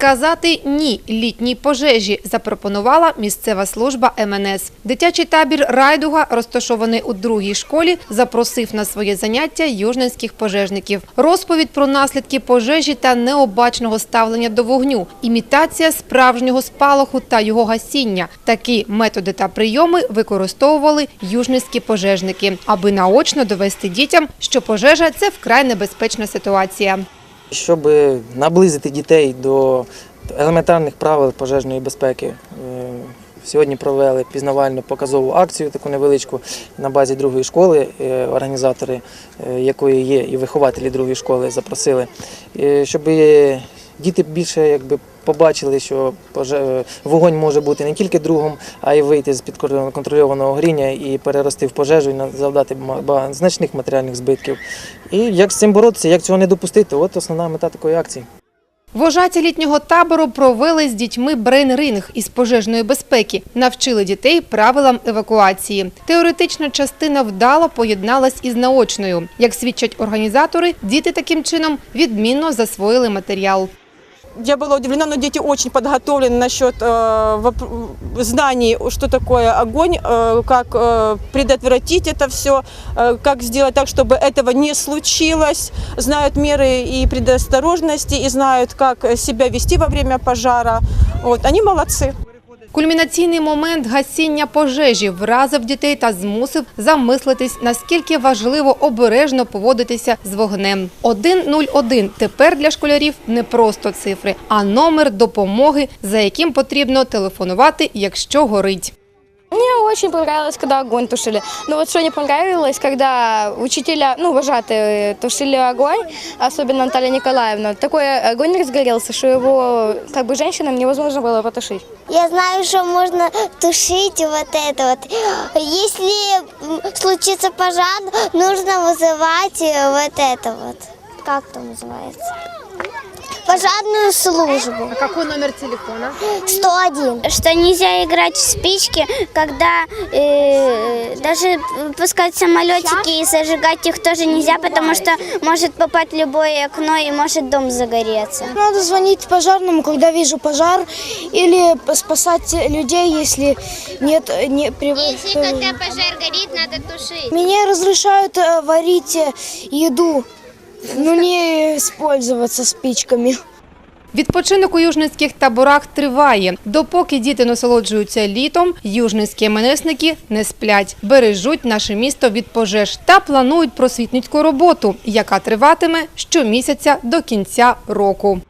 Сказати ні літній пожежі запропонувала місцева служба МНС. Дитячий табір Райдуга, розташований у другій школі, запросив на своє заняття южненських пожежників. Розповідь про наслідки пожежі та необачного ставлення до вогню, імітація справжнього спалаху та його гасіння. Такі методи та прийоми використовували южненські пожежники, аби наочно довести дітям, що пожежа це вкрай небезпечна ситуація. Щоб наблизити дітей до елементарних правил пожежної безпеки, е, сьогодні провели пізнавальну показову акцію, таку невеличку на базі другої школи. Е, Організатори, е, якої є і вихователі другої школи, запросили, е, щоб діти більше якби. Побачили, що вогонь може бути не тільки другом, а й вийти з під контрольованого горіння і перерости в пожежу і завдати значних матеріальних збитків. І як з цим боротися, як цього не допустити, от основна мета такої акції. Вожаті літнього табору провели з дітьми брейн-ринг із пожежної безпеки, навчили дітей правилам евакуації. Теоретична частина вдало поєдналась із наочною. Як свідчать організатори, діти таким чином відмінно засвоїли матеріал Я была удивлена, но дети очень подготовлены насчет э, воп- знаний, что такое огонь, э, как э, предотвратить это все, э, как сделать так, чтобы этого не случилось, знают меры и предосторожности, и знают, как себя вести во время пожара. Вот, они молодцы. Кульмінаційний момент гасіння пожежі вразив дітей та змусив замислитись, наскільки важливо обережно поводитися з вогнем. 101 тепер для школярів не просто цифри, а номер допомоги, за яким потрібно телефонувати, якщо горить Мне очень понравилось, когда огонь тушили. Но вот что не понравилось, когда учителя, ну, вожатые тушили огонь, особенно Наталья Николаевна, такой огонь разгорелся, что его, как бы, женщинам невозможно было потушить. Я знаю, что можно тушить вот это вот. Если м, случится пожар, нужно вызывать э, вот это вот. Как там называется? Пожарную службу. Який номер телефона? 101. Что нельзя играть в спички, когда э, даже пускать самолетики и зажигать их тоже нельзя, потому что может попасть в любое окно и может дом загореться. Надо звонить пожарному, когда вижу пожар, или спасать людей, если нет... Не, при- пожар горит, надо тушить. Мне разрешают э, варить э, еду, но не использоваться спичками. Відпочинок у южницьких таборах триває. Допоки діти насолоджуються літом, южницькі МНСники не сплять, бережуть наше місто від пожеж та планують просвітницьку роботу, яка триватиме щомісяця до кінця року.